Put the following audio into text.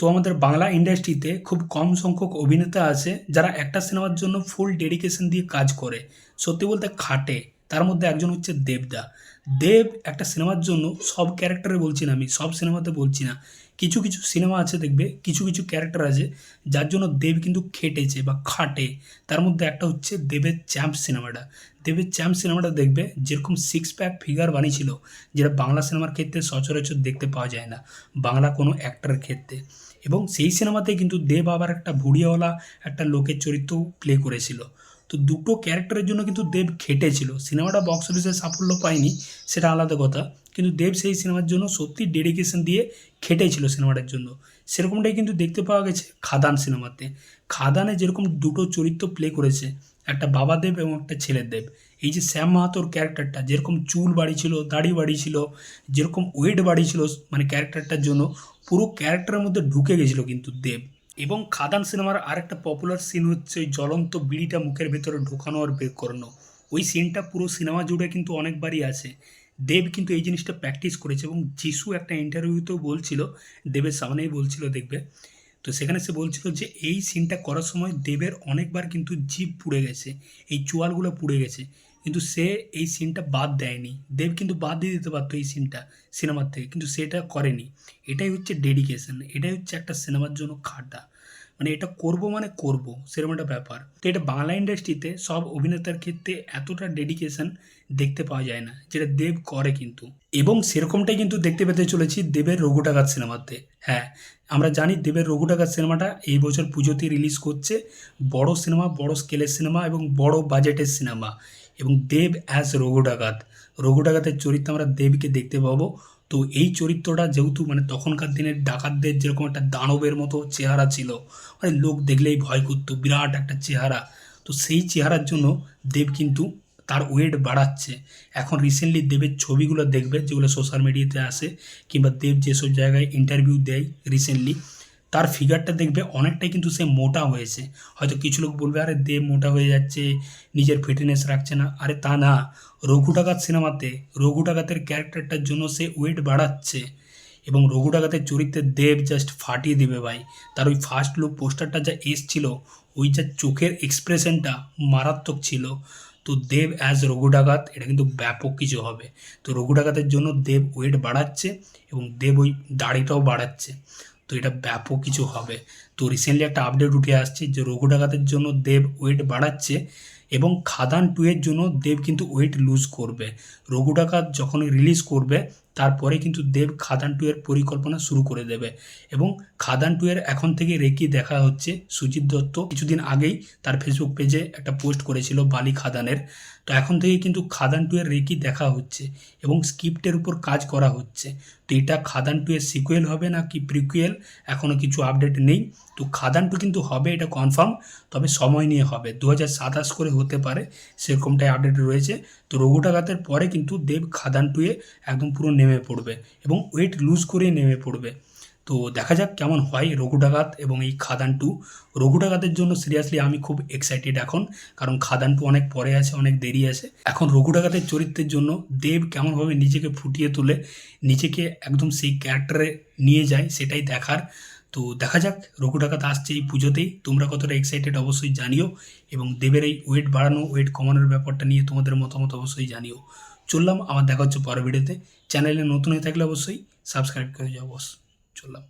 তো আমাদের বাংলা ইন্ডাস্ট্রিতে খুব কম সংখ্যক অভিনেতা আছে যারা একটা সিনেমার জন্য ফুল ডেডিকেশন দিয়ে কাজ করে। সত্যি বলতে খাটে। তার মধ্যে একজন হচ্ছে দেবদা। দেব একটা সিনেমার জন্য সব ক্যারেক্টারে বলছি না আমি, সব সিনেমাতে বলছি না। কিছু কিছু সিনেমা আছে দেখবে, কিছু কিছু ক্যারেক্টার আছে, যার জন্য দেব কিন্তু খেটেছে বা খাটে। তার মধ্যে একটা হচ্ছে দেবের চ্যাম্প সিনেমাটা। দেবের চ্যাম্প সিনেমাটা দেখবে, যেরকম সিক্স প্যাক ফিগার বানিয়েছিল, যেটা বাংলা সিনেমার ক্ষেত্রে সচরাচর দেখতে পাওয়া যায় না, বাংলা কোনো অ্যাক্টরের ক্ষেত্রে। এবং সেই সিনেমাতে কিন্তু দেব আবার একটা ভুড়িয়াওয়ালা একটা লোকের চরিত্র প্লে করেছিল। তো দুটো ক্যারেক্টারের জন্য কিন্তু দেব খেটেছিল সিনেমাটা বক্স অফিসে সাফল্য পায়নি, সেটা আলাদা কথা। কিন্তু দেব সেই সিনেমার জন্য সত্যি ডেডিকেশন দিয়ে খেটেছিল সিনেমাটার জন্য। সেরকমটাই কিন্তু দেখতে পাওয়া গেছে খাদান সিনেমাতে। খাদানে যেরকম দুটো চরিত্র প্লে করেছে, একটা বাবা দেব এবং একটা ছেলের দেব। এই যে শ্যাম মাহাতোর ক্যারেক্টারটা, যেরকম চুল বাড়ি ছিল, দাড়ি বাড়ি ছিল, যেরকম ওয়েট বাড়ি ছিল মানে ক্যারেক্টারটার জন্য পুরো ক্যারেক্টারের মধ্যে ঢুকে গেছিল কিন্তু দেব। এবং খাদান সিনেমার আরেকটা পপুলার সিন হচ্ছে ওই জ্বলন্ত বিড়িটা মুখের ভেতরে ঢোকানো আর বের করানো। ওই সিনটা পুরো সিনেমা জুড়ে কিন্তু অনেকবারই আছে। দেব কিন্তু এই জিনিসটা প্র্যাকটিস করেছে এবং যিশু একটা ইন্টারভিউতেও বলছিল, দেবের সামনেই বলছিল, দেখবে। তো সেখানে সে বলছিল যে, এই সিনটা করার সময় দেবের অনেকবার কিন্তু জিভ পুড়ে গেছে। এই চোয়ালগুলো পুড়ে গেছে। কিন্তু সে এই সিনটা বাদ দেয়নি। দেব কিন্তু বাদ দিয়ে দিতে পারতো এই সিনটা সিনেমার থেকে, কিন্তু সেটা করেনি। এটাই হচ্ছে ডেডিকেশন এটাই হচ্ছে একটা সিনেমার জন্য খাটা মানে এটা করব মানে করব, সেরকম একটা ব্যাপার। তো এটা বাংলা ইন্ডাস্ট্রিতে সব অভিনেতার ক্ষেত্রে এতটা ডেডিকেশন দেখতে পাওয়া যায় না, যেটা দেব করে কিন্তু। এবং সেরকমটাই কিন্তু দেখতে পেতে চলেছি দেবের রঘুটাঘাত সিনেমাতে হ্যাঁ আমরা জানি দেবের রঘুটাঘাত সিনেমাটা এই বছর পুজোতে রিলিজ করছে। বড় সিনেমা বড় স্কেলের সিনেমা এবং বড় বাজেটের সিনেমা এবং দেব অ্যাজ রঘুটাঘাত রঘুটাঘাতের চরিত্রে আমরা দেবকে দেখতে পাবো। তো এই চরিত্রটা যেহেতু মানে তখনকার দিনের ডাকাতদের যেরকম একটা দানবের মতো চেহারা ছিল মানে লোক দেখলেই ভয় করতো, বিরাট একটা চেহারা। তো সেই চেহারার জন্য দেব কিন্তু তার ওয়েট বাড়াচ্ছে। এখন রিসেন্টলি দেবের ছবিগুলো দেখবে, যেগুলো সোশ্যাল মিডিয়াতে আসে, কিংবা দেব যেসব জায়গায় ইন্টারভিউ দেয় রিসেন্টলি তার ফিগারটা দেখবে অনেকটাই কিন্তু সে মোটা হয়েছে। হয়তো কিছু লোক বলবে, আরে দেব মোটা হয়ে যাচ্ছে, নিজের ফিটনেস রাখছে না। আরে তা না, রঘু ডাকাত সিনেমাতে রঘু ডাকাতের ক্যারেক্টারটার জন্য সে ওয়েট বাড়াচ্ছে এবং রঘু ডাকাতের চরিত্রে দেব জাস্ট ফাটিয়ে দেবে ভাই। তার ওই ফার্স্ট লুক পোস্টারটা যা এসছিল, ওই যা চোখের এক্সপ্রেশনটা মারাত্মক ছিল। তো দেব অ্যাজ রঘু ডাকাত, এটা কিন্তু ব্যাপক কিছু হবে। তো রঘু ডাকাতের জন্য দেব ওয়েট বাড়াচ্ছে এবং দেব ওই দাড়িটাও বাড়াচ্ছে। তো এটা ব্যাপক কিছু হবে। তো রিসেন্টলি একটা আপডেট উঠে আসছে যে রঘু ডাকাতের জন্য দেব ওয়েট বাড়াচ্ছে এবং খাদান টু এর জন্য দেব কিন্তু ওয়েট লুজ করবে। রঘু ডাকাত যখন রিলিজ করবে তারপরে কিন্তু দেব খাদান টু এর পরিকল্পনা শুরু করে দেবে এবং খাদান টু এর এখন থেকে রেকি দেখা হচ্ছে সুজিত দত্ত। কিছুদিন আগেই তার ফেসবুক পেজে একটা পোস্ট করেছিল বালি খাদানের। তো এখন থেকে কিন্তু খাদান টু এর রেকি দেখা হচ্ছে এবং স্ক্রিপ্টের উপর কাজ করা হচ্ছে। তো এটা খাদান টু এর সিকুয়েল হবে না কি প্রিকুয়েল এখনও কিছু আপডেট নেই। তো খাদান টু কিন্তু হবে, এটা কনফার্ম তবে সময় নিয়ে হবে। দু হাজার সাতাশ করে হতে পারে, সেরকমটাই আপডেট রয়েছে। তো রঘুটাঘাতের পরে কিন্তু দেব খাদান টুয়ে একদম পুরো নেমে পড়বে এবং ওয়েট লুজ করে নেমে পড়বে। তো দেখা যাক কেমন হয় রঘুটাঘাত এবং এই খাদান টু। রঘুটাঘাতের জন্য সিরিয়াসলি আমি খুব এক্সাইটেড এখন, কারণ খাদান টু অনেক পরে আছে, অনেক দেরি আছে। এখন রঘুটাঘাতের চরিত্রের জন্য দেব কেমনভাবে নিজেকে ফুটিয়ে তোলে, নিজেকে একদম সেই ক্যারেক্টারে নিয়ে যায়, সেটাই দেখার। তো দেখা যাক, রঘু ডাকাত আসছে এই পুজোতেই। তোমরা কতটা এক্সাইটেড অবশ্যই জানিও এবং দেবের এই ওয়েট বাড়ানো ওয়েট কমানোর ব্যাপারটা নিয়ে তোমাদের মতামত অবশ্যই জানিও। চললাম আমার দেখা হচ্ছে পরের ভিডিওতে। চ্যানেলে নতুন হয়ে থাকলে অবশ্যই সাবস্ক্রাইব করে যাও বস চললাম।